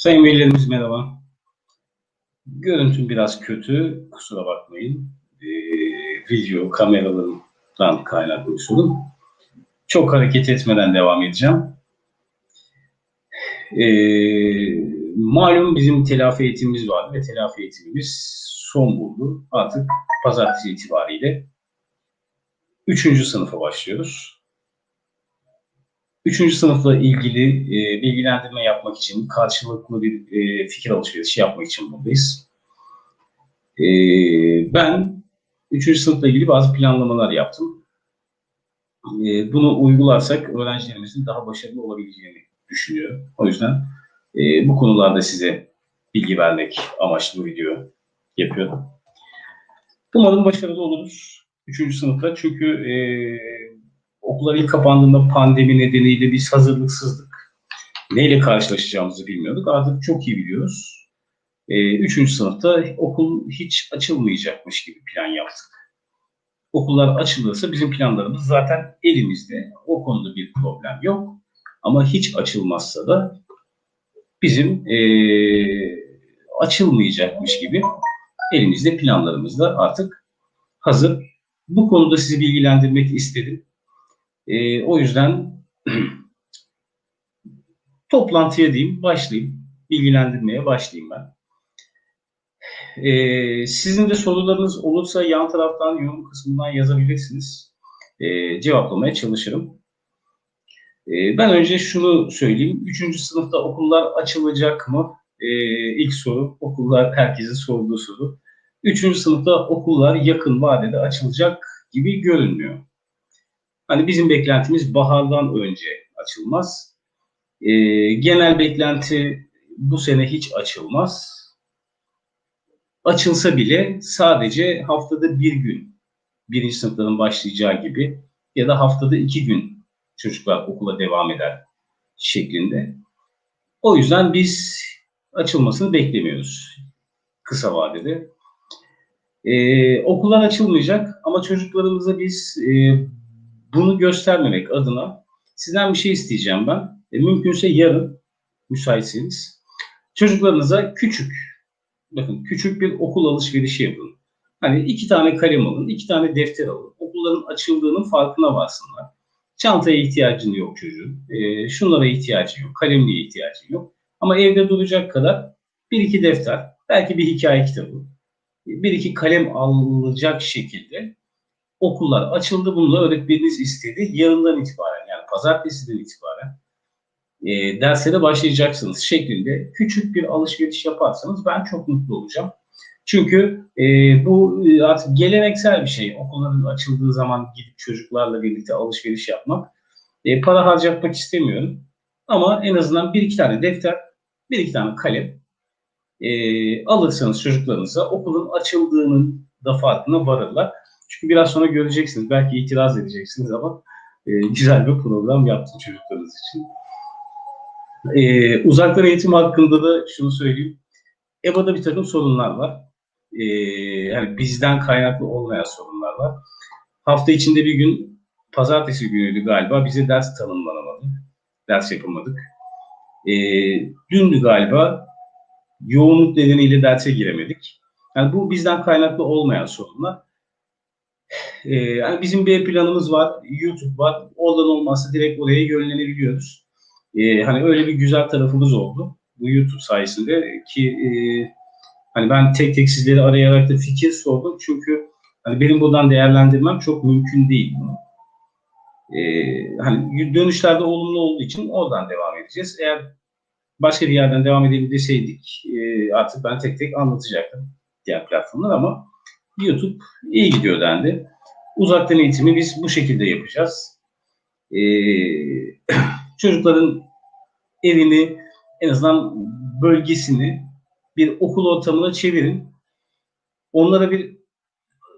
Sayın velilerimiz merhaba. Görüntüm biraz kötü, kusura bakmayın. Ee, video kameralarından kaynaklı sorun. Çok hareket etmeden devam edeceğim. Ee, malum bizim telafi eğitimimiz vardı ve telafi eğitimimiz son buldu. Artık pazartesi itibariyle 3. sınıfa başlıyoruz. Üçüncü sınıfla ilgili e, bilgilendirme yapmak için, karşılıklı bir e, fikir alışverişi yapmak için buradayız. E, ben üçüncü sınıfla ilgili bazı planlamalar yaptım. E, bunu uygularsak öğrencilerimizin daha başarılı olabileceğini düşünüyorum. O yüzden e, bu konularda size bilgi vermek amaçlı bu video yapıyorum. Umarım başarılı oluruz üçüncü sınıfta çünkü e, okullar ilk kapandığında pandemi nedeniyle biz hazırlıksızdık. Neyle karşılaşacağımızı bilmiyorduk. Artık çok iyi biliyoruz. Ee, üçüncü sınıfta okul hiç açılmayacakmış gibi plan yaptık. Okullar açılırsa bizim planlarımız zaten elimizde. O konuda bir problem yok. Ama hiç açılmazsa da bizim ee, açılmayacakmış gibi elimizde planlarımız da artık hazır. Bu konuda sizi bilgilendirmek istedim. E, o yüzden toplantıya diyeyim, başlayayım. Bilgilendirmeye başlayayım ben. E, sizin de sorularınız olursa yan taraftan yorum kısmından yazabilirsiniz. E, cevaplamaya çalışırım. E, ben önce şunu söyleyeyim. Üçüncü sınıfta okullar açılacak mı? E, ilk soru, okullar herkesin sorduğu soru. Üçüncü sınıfta okullar yakın vadede açılacak gibi görünmüyor. Hani bizim beklentimiz bahardan önce açılmaz. E, genel beklenti bu sene hiç açılmaz. Açılsa bile sadece haftada bir gün birinci sınıfların başlayacağı gibi ya da haftada iki gün çocuklar okula devam eder şeklinde. O yüzden biz açılmasını beklemiyoruz kısa vadede. Ee, okullar açılmayacak ama çocuklarımıza biz e, bunu göstermemek adına sizden bir şey isteyeceğim ben. E, mümkünse yarın müsaitseniz çocuklarınıza küçük, bakın küçük bir okul alışverişi yapın. Hani iki tane kalem alın, iki tane defter alın. Okulların açıldığının farkına varsınlar. Çantaya ihtiyacın yok çocuğun. E, şunlara ihtiyacı yok, kalemliğe ihtiyacı yok. Ama evde duracak kadar bir iki defter, belki bir hikaye kitabı, bir iki kalem alacak şekilde okullar açıldı. Bunu da öğretmeniniz istedi. Yarından itibaren yani pazartesiden itibaren e, derslere başlayacaksınız şeklinde küçük bir alışveriş yaparsanız ben çok mutlu olacağım. Çünkü e, bu e, artık geleneksel bir şey. Okulların açıldığı zaman gidip çocuklarla birlikte alışveriş yapmak. E, para harcatmak istemiyorum. Ama en azından bir iki tane defter, bir iki tane kalem e, alırsanız çocuklarınıza okulun açıldığının da farkına varırlar. Çünkü biraz sonra göreceksiniz. Belki itiraz edeceksiniz ama e, güzel bir program yaptım çocuklarınız için. E, uzaktan eğitim hakkında da şunu söyleyeyim. EBA'da bir takım sorunlar var. E, yani bizden kaynaklı olmayan sorunlar var. Hafta içinde bir gün, pazartesi günüydü galiba, bize ders tanımlanamadı. Ders yapamadık. E, dündü galiba, yoğunluk nedeniyle derse giremedik. Yani bu bizden kaynaklı olmayan sorunlar. Ee, yani bizim bir planımız var, YouTube var. Oradan olmazsa direkt oraya yönlenebiliyoruz. Ee, hani öyle bir güzel tarafımız oldu bu YouTube sayesinde ki e, hani ben tek tek sizleri arayarak da fikir sordum çünkü hani benim buradan değerlendirmem çok mümkün değil. Ee, hani dönüşlerde olumlu olduğu için oradan devam edeceğiz. Eğer başka bir yerden devam edelim deseydik e, artık ben tek tek anlatacaktım diğer platformlar ama YouTube iyi gidiyor dendi. Uzaktan eğitimi biz bu şekilde yapacağız. Ee, çocukların evini en azından bölgesini bir okul ortamına çevirin. Onlara bir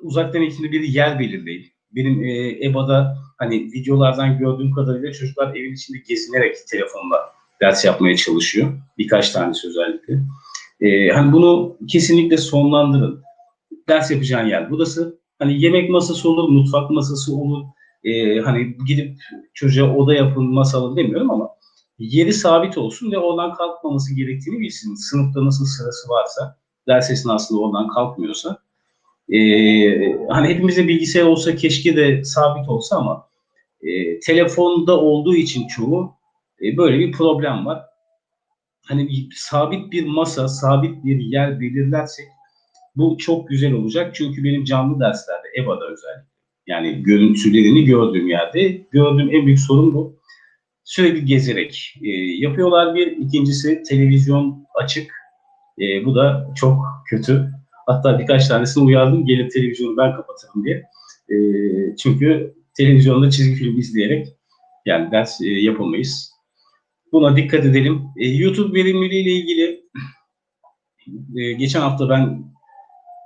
uzaktan eğitimde bir yer belirleyin. Benim e, EBA'da hani videolardan gördüğüm kadarıyla çocuklar evin içinde gezinerek telefonla ders yapmaya çalışıyor. Birkaç tanesi özellikle. E, hani bunu kesinlikle sonlandırın. Ders yapacağın yer burası. Hani yemek masası olur, mutfak masası olur. E, hani gidip çocuğa oda yapın, masa alın demiyorum ama yeri sabit olsun ve oradan kalkmaması gerektiğini bilsin. Sınıfta nasıl sırası varsa, ders esnasında oradan kalkmıyorsa. Ee, hani hepimizde bilgisayar olsa keşke de sabit olsa ama e, telefonda olduğu için çoğu e, böyle bir problem var. Hani bir, sabit bir masa, sabit bir yer belirlersek bu çok güzel olacak. Çünkü benim canlı derslerde, EBA'da özellikle, yani görüntülerini gördüğüm yerde gördüğüm en büyük sorun bu. Sürekli gezerek e, yapıyorlar bir. İkincisi televizyon açık. E, bu da çok kötü. Hatta birkaç tanesini uyardım. Gelin televizyonu ben kapatırım diye. E, çünkü televizyonda çizgi film izleyerek yani ders e, yapamayız. Buna dikkat edelim. E, YouTube verimliliği ile ilgili e, geçen hafta ben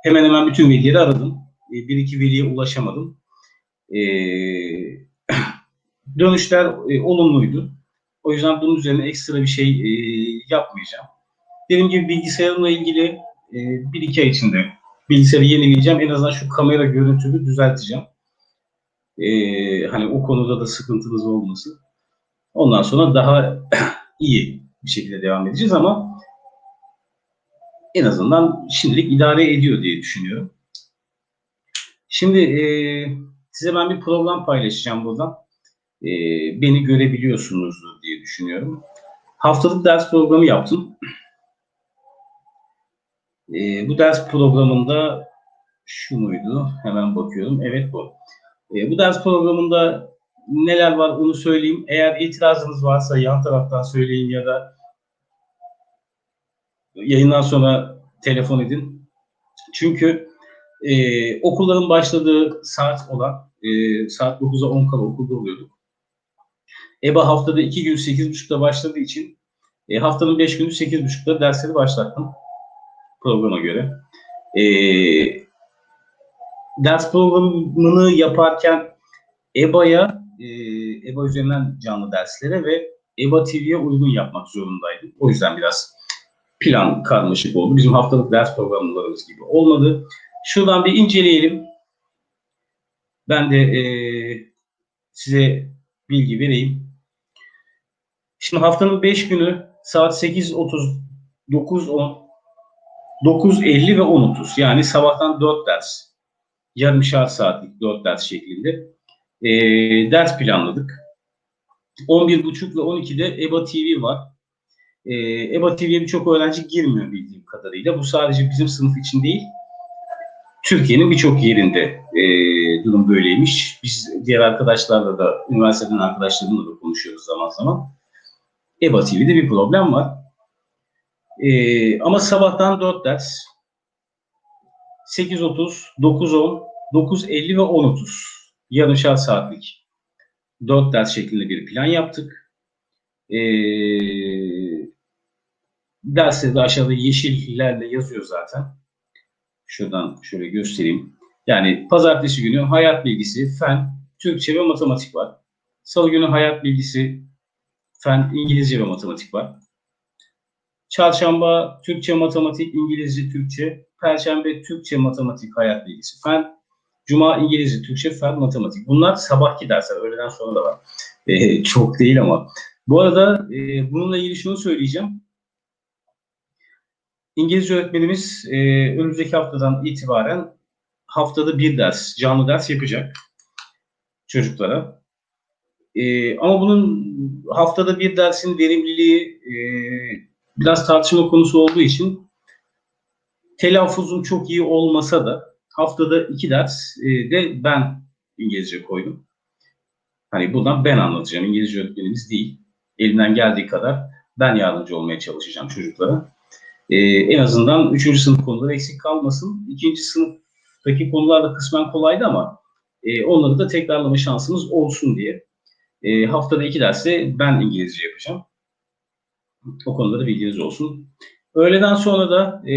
hemen hemen bütün velileri aradım. E, bir iki veliye ulaşamadım. E, dönüşler e, olumluydu. O yüzden bunun üzerine ekstra bir şey yapmayacağım. Dediğim gibi bilgisayarımla ilgili bir iki ay içinde bilgisayarı yenileyeceğim. En azından şu kamera görüntümü düzelteceğim. E, hani o konuda da sıkıntınız olmasın. Ondan sonra daha iyi bir şekilde devam edeceğiz ama en azından şimdilik idare ediyor diye düşünüyorum. Şimdi e, size ben bir program paylaşacağım buradan. E, beni görebiliyorsunuzdur diye düşünüyorum. Haftalık ders programı yaptım. E, bu ders programında şu muydu? Hemen bakıyorum. Evet bu. E, bu ders programında neler var onu söyleyeyim. Eğer itirazınız varsa yan taraftan söyleyin ya da yayından sonra telefon edin. Çünkü e, okulların başladığı saat olan e, saat 9'a 10 kala okulda oluyorduk. EBA haftada 2 gün 8.30'da başladığı için e, haftanın 5 günü 8.30'da dersleri başlattım programa göre. E, ders programını yaparken EBA'ya, e, EBA üzerinden canlı derslere ve EBA TV'ye uygun yapmak zorundaydım. O yüzden biraz plan karmaşık oldu. Bizim haftalık ders programlarımız gibi olmadı. Şuradan bir inceleyelim. Ben de e, size bilgi vereyim. Şimdi haftanın 5 günü saat 8.30, 9.10, 9.50 ve 10.30 yani sabahtan 4 ders. Yarımşar saatlik 4 ders şeklinde e, ders planladık. 11.30 ve 12'de EBA TV var. E, EBA TV'ye birçok öğrenci girmiyor bildiğim kadarıyla. Bu sadece bizim sınıf için değil, Türkiye'nin birçok yerinde e, durum böyleymiş. Biz diğer arkadaşlarla da, üniversiteden arkadaşlarımla da konuşuyoruz zaman zaman. EBA TV'de bir problem var. E, ama sabahtan 4 ders, 8.30, 9.10, 9.50 ve 10.30 yarımşar saatlik 4 ders şeklinde bir plan yaptık. E, de aşağıda yeşillerle yazıyor zaten. Şuradan şöyle göstereyim. Yani pazartesi günü hayat bilgisi, fen, Türkçe ve matematik var. Salı günü hayat bilgisi, fen, İngilizce ve matematik var. Çarşamba Türkçe, matematik, İngilizce, Türkçe. Perşembe Türkçe, matematik, hayat bilgisi, fen. Cuma İngilizce, Türkçe, fen, matematik. Bunlar sabahki dersler. Öğleden sonra da var. Ee, çok değil ama. Bu arada e, bununla ilgili şunu söyleyeceğim. İngilizce öğretmenimiz e, önümüzdeki haftadan itibaren haftada bir ders, canlı ders yapacak çocuklara. E, ama bunun haftada bir dersin verimliliği e, biraz tartışma konusu olduğu için telaffuzum çok iyi olmasa da haftada iki ders e, de ben İngilizce koydum. Hani bundan ben anlatacağım. İngilizce öğretmenimiz değil. Elimden geldiği kadar ben yardımcı olmaya çalışacağım çocuklara. Ee, en azından 3. sınıf konuları eksik kalmasın. 2. sınıftaki konular da kısmen kolaydı ama e, onları da tekrarlama şansımız olsun diye. E, haftada iki derste ben İngilizce yapacağım. O konuda bilginiz olsun. Öğleden sonra da e,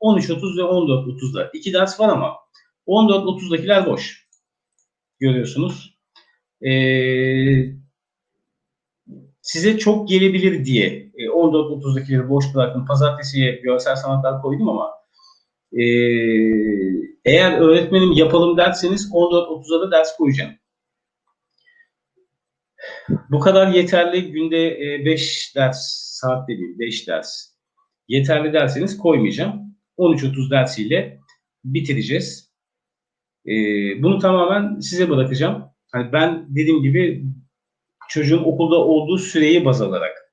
13.30 ve 14.30'da iki ders var ama 14.30'dakiler boş. Görüyorsunuz. Eee size çok gelebilir diye e, 14.30'dakileri boş bıraktım. Pazartesiye görsel sanatlar koydum ama e, eğer öğretmenim yapalım derseniz 14.30'a da ders koyacağım. Bu kadar yeterli günde 5 ders saat değil 5 ders yeterli derseniz koymayacağım. 13.30 dersiyle bitireceğiz. E, bunu tamamen size bırakacağım. Hani ben dediğim gibi çocuğun okulda olduğu süreyi baz alarak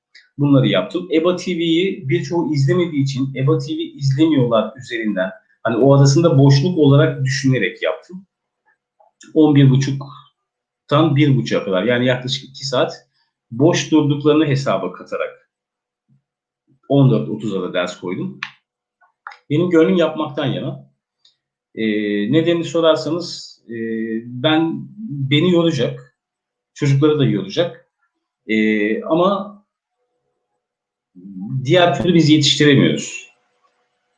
bunları yaptım. EBA TV'yi birçoğu izlemediği için EBA TV izlemiyorlar üzerinden. Hani o arasında boşluk olarak düşünerek yaptım. 11.30'tan 1.30'a kadar yani yaklaşık 2 saat boş durduklarını hesaba katarak 14.30'a da ders koydum. Benim gönlüm yapmaktan yana. E, nedenini sorarsanız e, ben beni yoracak, çocukları da yoracak. E, ama diğer türlü biz yetiştiremiyoruz.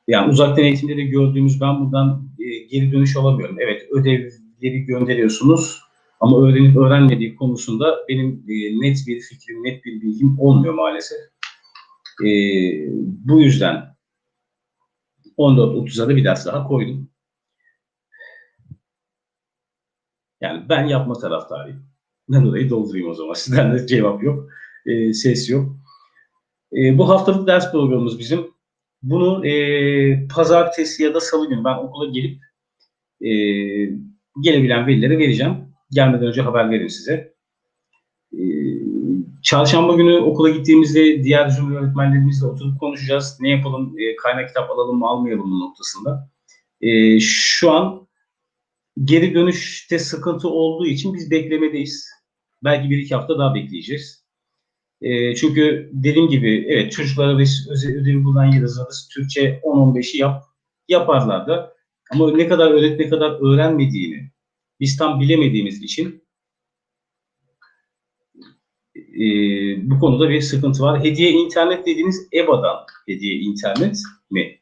Yani uzaktan eğitimde de gördüğümüz ben buradan e, geri dönüş alamıyorum. Evet ödevleri gönderiyorsunuz ama öğrenip öğrenmediği konusunda benim e, net bir fikrim, net bir bilgim olmuyor maalesef. E, bu yüzden 14.30'a da bir ders daha koydum. Yani ben yapma taraftarıyım. Ben orayı doldurayım o zaman. Sizden de cevap yok, e, ses yok. E, bu haftalık ders programımız bizim. Bunu e, pazartesi ya da salı günü ben okula gelip e, gelebilen velilere vereceğim. Gelmeden önce haber veririm size. E, çarşamba günü okula gittiğimizde diğer cümle öğretmenlerimizle oturup konuşacağız. Ne yapalım, e, kaynak kitap alalım mı almayalım mı noktasında. E, şu an geri dönüşte sıkıntı olduğu için biz beklemedeyiz. Belki bir iki hafta daha bekleyeceğiz. E, çünkü dediğim gibi evet çocuklara biz ödevi bulan yazarız. Türkçe 10-15'i yap, yaparlar da. Ama ne kadar öğret ne kadar öğrenmediğini biz tam bilemediğimiz için e, bu konuda bir sıkıntı var. Hediye internet dediğiniz EBA'dan hediye internet mi?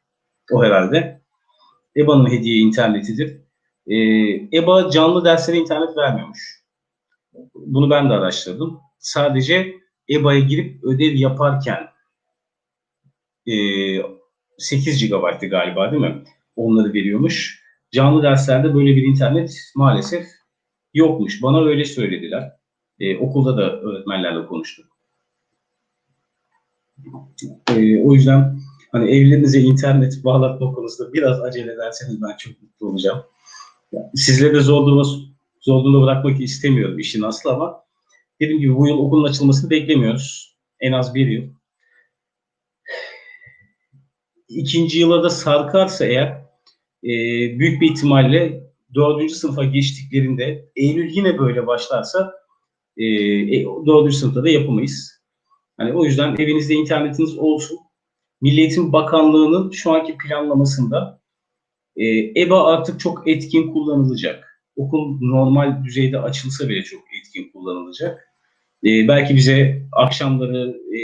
O herhalde. EBA'nın hediye internetidir. E, EBA canlı derslere internet vermiyormuş. Bunu ben de araştırdım. Sadece EBA'ya girip ödev yaparken e, 8 GB'tı galiba değil mi? Onları veriyormuş. Canlı derslerde böyle bir internet maalesef yokmuş. Bana öyle söylediler. E, okulda da öğretmenlerle konuştuk. E, o yüzden hani evlerinize internet bağlatma konusunda biraz acele ederseniz ben çok mutlu olacağım. Yani sizleri de zor duruma bırakmak istemiyorum işin aslı ama Dediğim gibi bu yıl okulun açılmasını beklemiyoruz. En az bir yıl. İkinci yıla da sarkarsa eğer e, büyük bir ihtimalle dördüncü sınıfa geçtiklerinde Eylül yine böyle başlarsa e, e dördüncü sınıfta da yapamayız. Hani o yüzden evinizde internetiniz olsun. Milli Eğitim Bakanlığı'nın şu anki planlamasında e, EBA artık çok etkin kullanılacak. Okul normal düzeyde açılsa bile çok etkin kullanılacak. E, belki bize akşamları e,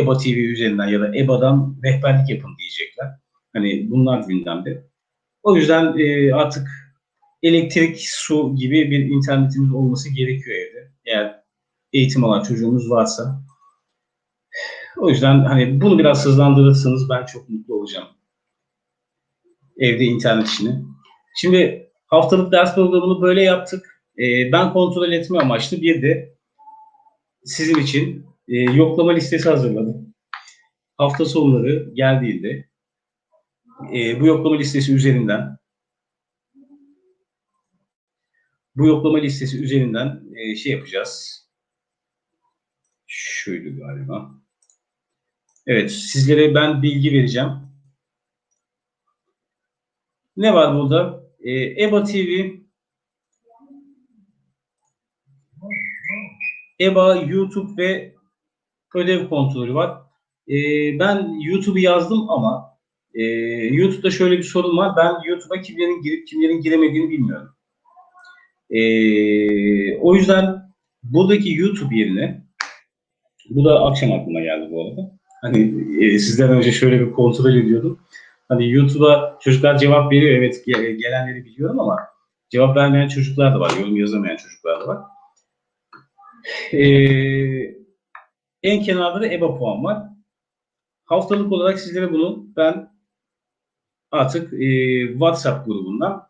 EBA TV üzerinden ya da EBA'dan rehberlik yapın diyecekler. Hani bunlar gündemde. O yüzden e, artık elektrik, su gibi bir internetimiz olması gerekiyor evde. Eğer eğitim alan çocuğumuz varsa. O yüzden hani bunu biraz hızlandırırsanız ben çok mutlu olacağım. Evde internet işini. Şimdi haftalık ders programını böyle yaptık. E, ben kontrol etme amaçlı bir de sizin için e, yoklama listesi hazırladım. Hafta sonları geldiğinde e, bu yoklama listesi üzerinden bu yoklama listesi üzerinden e, şey yapacağız. Şöyle galiba. Evet, sizlere ben bilgi vereceğim. Ne var burada? E, EBA TV EBA, YouTube ve ödev kontrolü var. E, ben YouTube'u yazdım ama e, YouTube'da şöyle bir sorun var. Ben YouTube'a kimlerin girip kimlerin giremediğini bilmiyorum. E, o yüzden buradaki YouTube yerine bu da akşam aklıma geldi bu arada. Hani e, sizden önce şöyle bir kontrol ediyordum. Hani YouTube'a çocuklar cevap veriyor. Evet gelenleri biliyorum ama cevap vermeyen çocuklar da var. Yorum yazamayan çocuklar da var. Ee, en kenarda da EBA puan var. Haftalık olarak sizlere bunu ben artık e, WhatsApp grubundan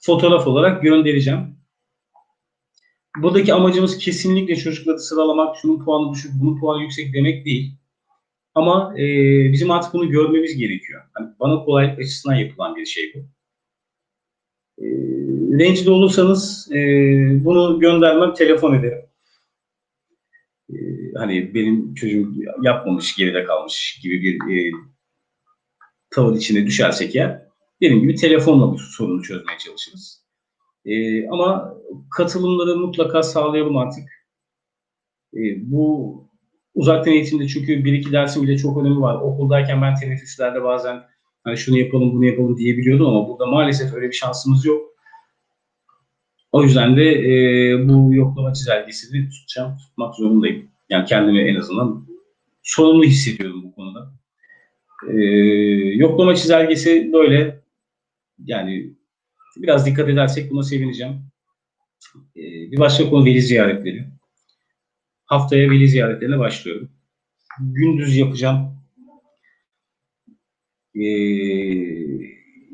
fotoğraf olarak göndereceğim. buradaki amacımız kesinlikle çocukları sıralamak, şunun puanı düşük, bunun puanı yüksek demek değil. Ama e, bizim artık bunu görmemiz gerekiyor. Hani bana kolaylık açısından yapılan bir şey bu. E, rencide olursanız e, bunu göndermem, telefon ederim. Hani benim çocuğum yapmamış, geride kalmış gibi bir e, tavır içine düşersek ya, benim gibi telefonla bu sorunu çözmeye çalışırız. E, ama katılımları mutlaka sağlayalım artık. E, bu uzaktan eğitimde çünkü bir iki dersin bile çok önemi var. Okuldayken ben teneffüslerde bazen hani şunu yapalım bunu yapalım diyebiliyordum ama burada maalesef öyle bir şansımız yok. O yüzden de e, bu yoklama çizelgesini tutacağım, tutmak zorundayım. Yani kendimi en azından sorumlu hissediyorum bu konuda. E, yoklama çizelgesi böyle yani biraz dikkat edersek buna sevineceğim. E, bir başka konu veli ziyaretleri. Haftaya veli ziyaretlerine başlıyorum. Gündüz yapacağım. Ee,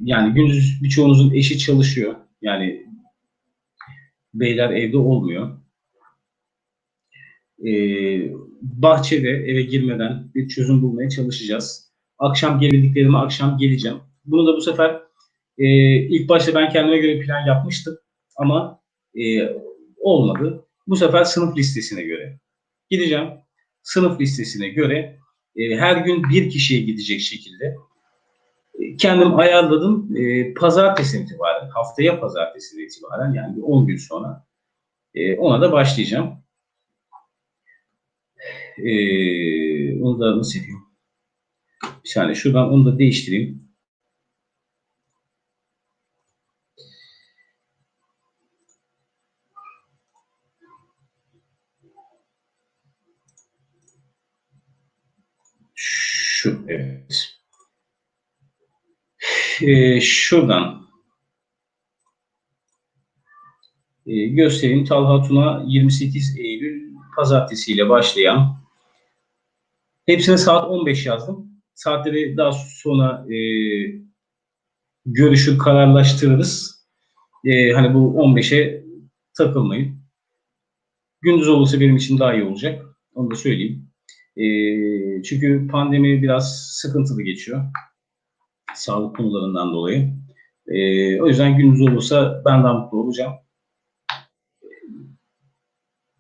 yani gündüz birçoğunuzun eşi çalışıyor. Yani beyler evde olmuyor. Ee, bahçede eve girmeden bir çözüm bulmaya çalışacağız. Akşam gelildiklerime akşam geleceğim. Bunu da bu sefer e, ilk başta ben kendime göre plan yapmıştım ama e, olmadı. Bu sefer sınıf listesine göre gideceğim. Sınıf listesine göre e, her gün bir kişiye gidecek şekilde e, kendim ayarladım. E, pazartesi itibaren, haftaya pazartesi itibaren yani 10 gün sonra e, ona da başlayacağım. E, onu da nasıl yapayım? Bir saniye şuradan onu da değiştireyim. Şu, evet. Ee, şuradan ee, göstereyim. Talha Tuna 28 Eylül pazartesi ile başlayan hepsine saat 15 yazdım. Saatleri daha sonra e, görüşür, kararlaştırırız. E, hani bu 15'e takılmayın. Gündüz olursa benim için daha iyi olacak. Onu da söyleyeyim. E, çünkü pandemi biraz sıkıntılı geçiyor. Sağlık konularından dolayı. E, o yüzden gündüz olursa ben daha mutlu olacağım.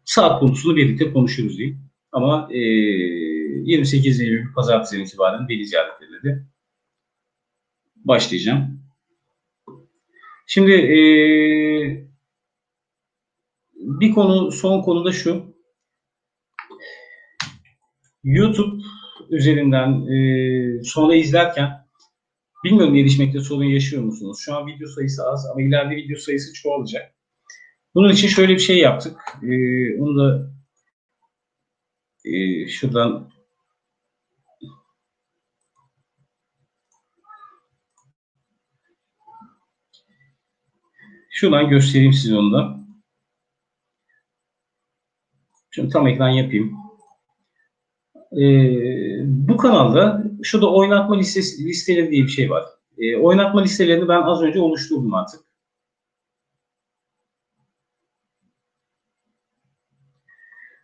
Saat konusunu birlikte konuşuruz diyeyim. Ama e, 28 Eylül pazartesi itibaren veli ziyaretlerine de başlayacağım. Şimdi e, bir konu, son konu da şu. YouTube üzerinden e, sonra izlerken bilmiyorum erişmekte sorun yaşıyor musunuz? Şu an video sayısı az ama ileride video sayısı çoğalacak. Bunun için şöyle bir şey yaptık. E, onu da e, şuradan şuradan göstereyim size onu da. Şimdi tam ekran yapayım. Ee, bu kanalda şurada oynatma listesi, listeleri diye bir şey var. Ee, oynatma listelerini ben az önce oluşturdum artık.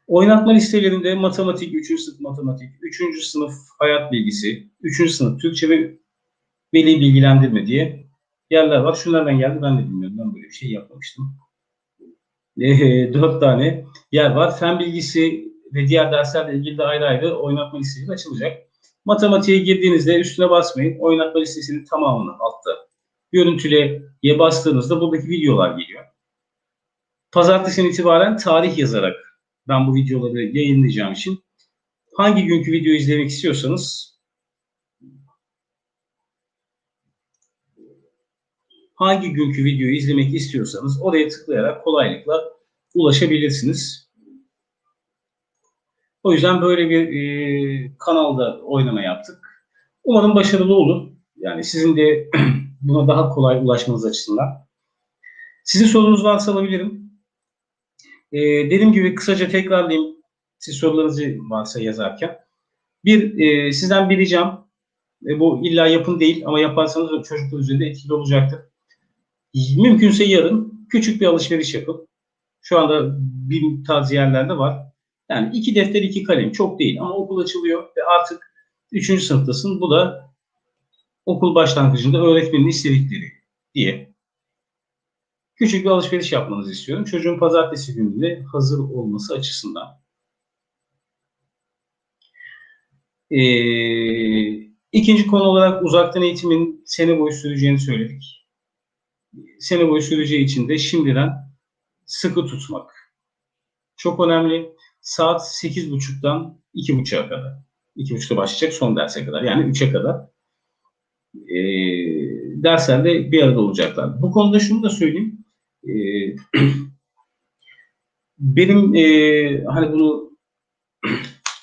Oynatma listelerinde matematik, 3. sınıf matematik, 3. sınıf hayat bilgisi, 3. sınıf Türkçe ve veli bilgilendirme diye yerler var. Şunlardan geldi ben de bilmiyorum. Ben böyle bir şey yapmamıştım. E, 4 tane yer var. Fen bilgisi ve diğer derslerle ilgili de ayrı ayrı oynatma listesi açılacak. Matematiğe girdiğinizde üstüne basmayın. Oynatma listesinin tamamını altta görüntüleye bastığınızda buradaki videolar geliyor. Pazartesinin itibaren tarih yazarak ben bu videoları yayınlayacağım için hangi günkü video izlemek istiyorsanız hangi günkü videoyu izlemek istiyorsanız oraya tıklayarak kolaylıkla ulaşabilirsiniz. O yüzden böyle bir e, kanalda oynama yaptık. Umarım başarılı olur. Yani sizin de buna daha kolay ulaşmanız açısından. Sizin sorunuz varsa alabilirim. E, dediğim gibi kısaca tekrarlayayım. Siz sorularınızı varsa yazarken. Bir, e, sizden bir ricam. E, bu illa yapın değil ama yaparsanız çocuklar üzerinde etkili olacaktır. Mümkünse yarın küçük bir alışveriş yapıp Şu anda bir tarz yerlerde var. Yani iki defter iki kalem çok değil ama okul açılıyor ve artık 3. sınıftasın. Bu da okul başlangıcında öğretmenin istedikleri diye küçük bir alışveriş yapmanızı istiyorum. Çocuğun pazartesi gününde hazır olması açısından. Ee, ikinci konu olarak uzaktan eğitimin sene boyu süreceğini söyledik. Sene boyu süreceği için de şimdiden sıkı tutmak. Çok önemli. Saat 8.30'dan 2.30'a kadar. 2.30'da başlayacak son derse kadar. Yani 3'e kadar. E, derslerde bir arada olacaklar. Bu konuda şunu da söyleyeyim. E, benim e, hani bunu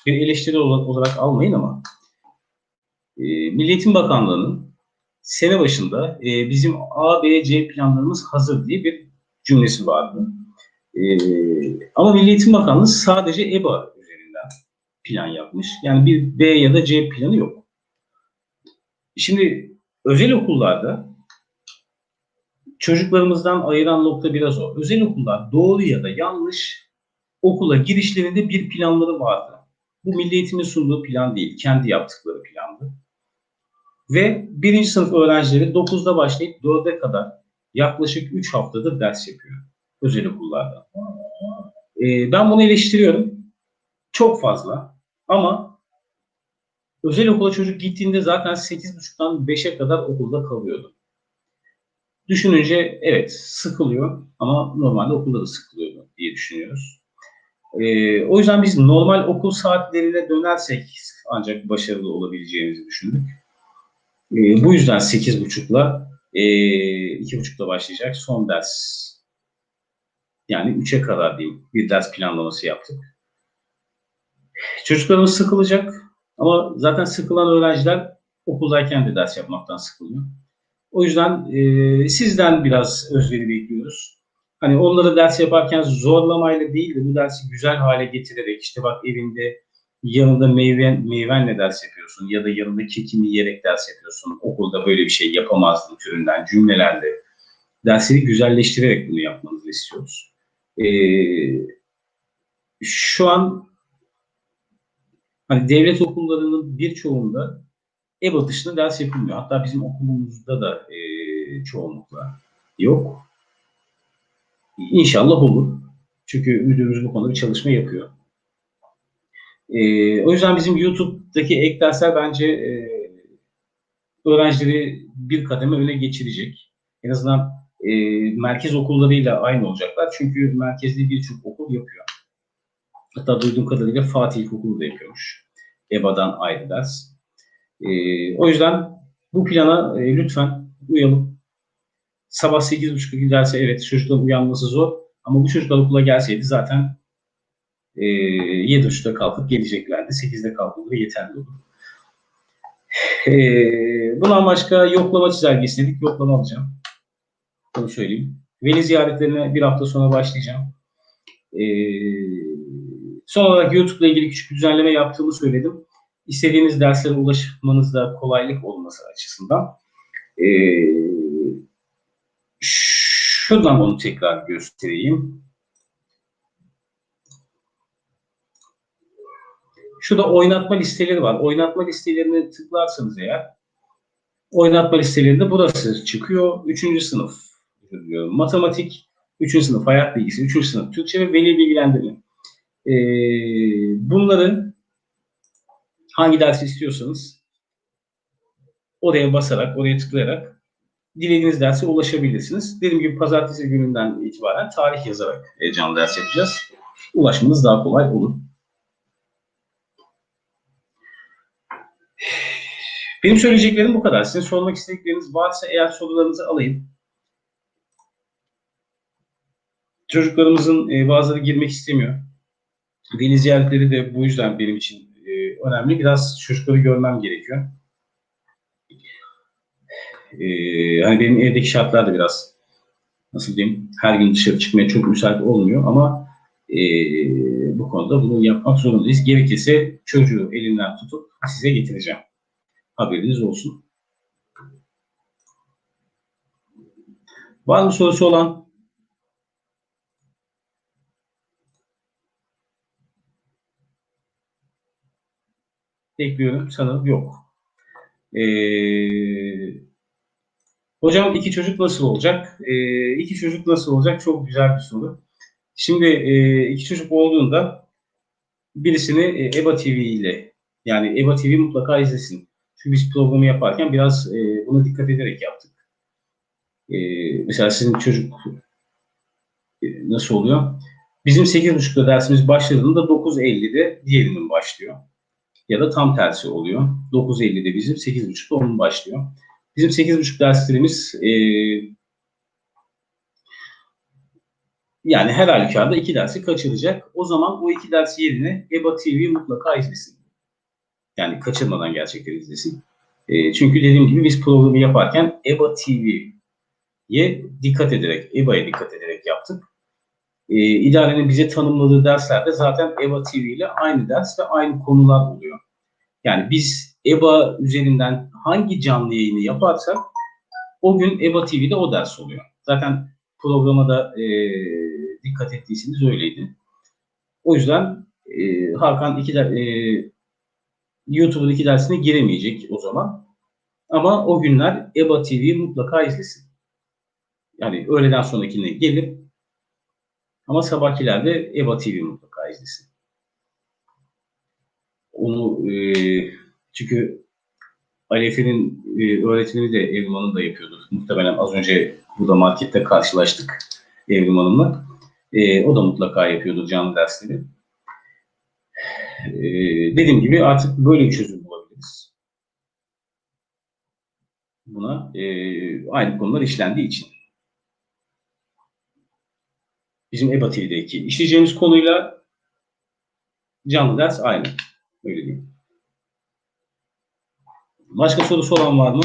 bir eleştiri olarak almayın ama e, Milli Eğitim Bakanlığı'nın sene başında e, bizim A, B, C planlarımız hazır diye bir cümlesi vardı. E, ama Milli Eğitim Bakanlığı sadece EBA üzerinden plan yapmış. Yani bir B ya da C planı yok. Şimdi özel okullarda çocuklarımızdan ayıran nokta biraz o. Özel okullar doğru ya da yanlış okula girişlerinde bir planları vardı. Bu Milli Eğitim'in sunduğu plan değil, kendi yaptıkları plandı. Ve birinci sınıf öğrencileri 9'da başlayıp 4'e kadar yaklaşık 3 haftadır ders yapıyor özel okullarda. Ee, ben bunu eleştiriyorum. Çok fazla. Ama özel okula çocuk gittiğinde zaten 8.30'dan 5'e kadar okulda kalıyordu. Düşününce evet sıkılıyor ama normalde okulda da sıkılıyordu diye düşünüyoruz. Ee, o yüzden biz normal okul saatlerine dönersek ancak başarılı olabileceğimizi düşündük. Ee, bu yüzden 8.30'la e, 2.30'da başlayacak son ders yani 3'e kadar diyeyim bir ders planlaması yaptık. Çocuklarımız sıkılacak ama zaten sıkılan öğrenciler okuldayken de ders yapmaktan sıkılıyor. O yüzden e, sizden biraz özveri bekliyoruz. Hani onları ders yaparken zorlamayla değil de bu dersi güzel hale getirerek işte bak evinde yanında meyven, meyvenle ders yapıyorsun ya da yanında kekini yiyerek ders yapıyorsun. Okulda böyle bir şey yapamazdım türünden cümlelerle dersleri güzelleştirerek bunu yapmanızı istiyoruz. Ee, şu an hani devlet okullarının birçoğunda EBA dışında ders yapılmıyor. Hatta bizim okulumuzda da e, çoğunlukla yok. İnşallah olur. Çünkü müdürümüz bu konuda bir çalışma yapıyor. E, o yüzden bizim YouTube'daki ek dersler bence e, öğrencileri bir kademe öne geçirecek. En azından e, merkez okullarıyla aynı olacaklar. Çünkü merkezde birçok okul yapıyor. Hatta duyduğum kadarıyla Fatih İlkokulu da yapıyormuş. EBA'dan ayrı ders. E, o yüzden bu plana e, lütfen uyalım. Sabah 8.30'da giderse evet çocukların uyanması zor. Ama bu çocuklar okula gelseydi zaten e, 7.30'da kalkıp geleceklerdi. 8'de kalkılır yeterli olur. E, bundan başka yoklama çizelgesi dedik. Yoklama alacağım. Onu söyleyeyim. Veli ziyaretlerine bir hafta sonra başlayacağım. E, son olarak YouTube ile ilgili küçük bir düzenleme yaptığımı söyledim. İstediğiniz derslere ulaşmanızda kolaylık olması açısından. Eee Şuradan onu tekrar göstereyim. Şurada oynatma listeleri var. Oynatma listelerine tıklarsanız eğer oynatma listelerinde burası çıkıyor. Üçüncü sınıf diyor. matematik, üçüncü sınıf hayat bilgisi, üçüncü sınıf Türkçe ve veli bilgilendirme. Ee, bunları hangi ders istiyorsanız oraya basarak, oraya tıklayarak dilediğiniz derse ulaşabilirsiniz. Dediğim gibi pazartesi gününden itibaren tarih yazarak canlı ders yapacağız. Ulaşmanız daha kolay olur. Benim söyleyeceklerim bu kadar. Sizin sormak istedikleriniz varsa eğer sorularınızı alayım. Çocuklarımızın e, bazıları girmek istemiyor. Veli ziyaretleri de bu yüzden benim için e, önemli. Biraz çocukları görmem gerekiyor e, hani benim evdeki şartlar da biraz nasıl diyeyim her gün dışarı çıkmaya çok müsait olmuyor ama bu konuda bunu yapmak zorundayız. Gerekirse çocuğu elinden tutup size getireceğim. Haberiniz olsun. Var mı sorusu olan? Bekliyorum. Sanırım yok. Ee, hocam iki çocuk nasıl olacak? Ee, iki çocuk nasıl olacak? Çok güzel bir soru. Şimdi e, iki çocuk olduğunda birisini e, EBA TV ile yani EBA TV mutlaka izlesin. Çünkü biz programı yaparken biraz e, buna dikkat ederek yaptık. E, mesela sizin çocuk e, nasıl oluyor? Bizim 8.30'da dersimiz başladığında 9.50'de diğerinin başlıyor. Ya da tam tersi oluyor. 9.50'de bizim, 8.30'da onun başlıyor. Bizim 8.30 derslerimiz e, yani her halükarda iki dersi kaçıracak. O zaman o iki ders yerine EBA TV mutlaka izlesin. Yani kaçırmadan gerçekten izlesin. E, çünkü dediğim gibi biz programı yaparken EBA TV'ye dikkat ederek, EBA'ya dikkat ederek yaptık. E, idarenin bize tanımladığı derslerde zaten EBA TV ile aynı ders ve aynı konular oluyor. Yani biz EBA üzerinden hangi canlı yayını yaparsak o gün EBA TV'de o ders oluyor. Zaten programa da e, dikkat ettiyseniz öyleydi. O yüzden e, Hakan iki der, e, YouTube'un iki dersine giremeyecek o zaman. Ama o günler EBA TV'yi mutlaka izlesin. Yani öğleden sonrakine gelip ama sabahkilerde EBA TV mutlaka izlesin. Onu e, çünkü Alefe'nin e, öğretimini de Evrim Hanım da yapıyordu. Muhtemelen az önce burada markette karşılaştık Evrim Hanım'la. E, o da mutlaka yapıyordu canlı dersleri. E, dediğim gibi artık böyle bir çözüm bulabiliriz. Buna e, aynı konular işlendiği için. Bizim EBA işleyeceğimiz konuyla canlı ders aynı. Öyle diyeyim. Başka sorusu olan var mı?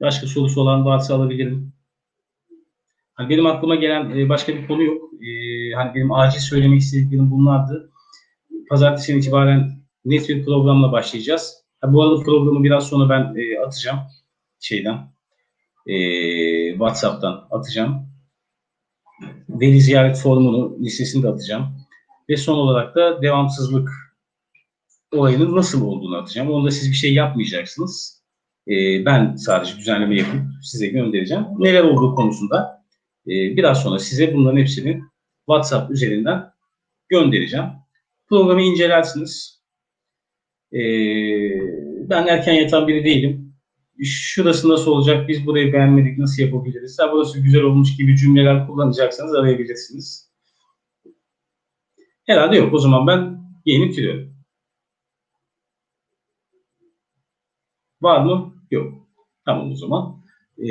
Başka sorusu olan varsa alabilirim. Hani benim aklıma gelen e, başka bir konu yok. E, hani benim acil söylemek istediklerim bunlardı. Pazartesi itibaren net bir programla başlayacağız. Bu arada programı biraz sonra ben e, atacağım şeyden. E, WhatsApp'tan atacağım. Veli ziyaret formunu listesini de atacağım. Ve son olarak da devamsızlık olayının nasıl olduğunu atacağım. Onda siz bir şey yapmayacaksınız. Ee, ben sadece düzenleme yapıp size göndereceğim. Neler olduğu konusunda e, biraz sonra size bunların hepsini WhatsApp üzerinden göndereceğim. Programı incelersiniz. Ee, ben erken yatan biri değilim. Şurası nasıl olacak, biz burayı beğenmedik, nasıl yapabiliriz? Ha, burası güzel olmuş gibi cümleler kullanacaksanız arayabilirsiniz. Herhalde yok. O zaman ben yayını bitiriyorum. Var mı? Yok. Tamam o zaman. Ee,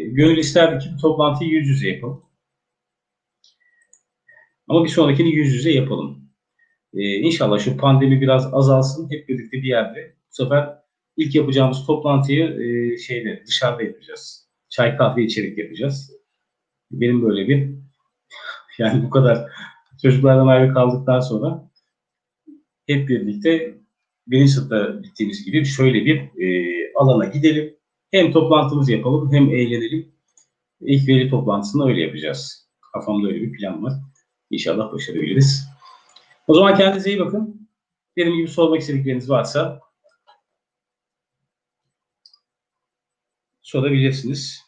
gönül isterdi ki bu toplantıyı yüz yüze yapalım. Ama bir sonrakini yüz yüze yapalım. Ee, inşallah şu pandemi biraz azalsın. Hep birlikte bir yerde. Bu sefer ilk yapacağımız toplantıyı e, şeyde dışarıda yapacağız. Çay kahve içerek yapacağız. Benim böyle bir yani bu kadar çocuklardan ayrı kaldıktan sonra hep birlikte birinci sınıfta bittiğimiz gibi şöyle bir e, alana gidelim. Hem toplantımızı yapalım hem eğlenelim. İlk veli toplantısını öyle yapacağız. Kafamda öyle bir plan var. İnşallah başarabiliriz. O zaman kendinize iyi bakın. Benim gibi sormak istedikleriniz varsa sorabilirsiniz.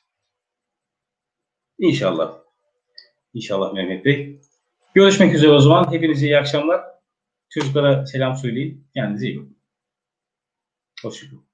İnşallah. İnşallah Mehmet Bey. Görüşmek üzere o zaman. Hepinize iyi akşamlar. Çocuklara selam söyleyin. Kendinize iyi bakın. Hoşçakalın.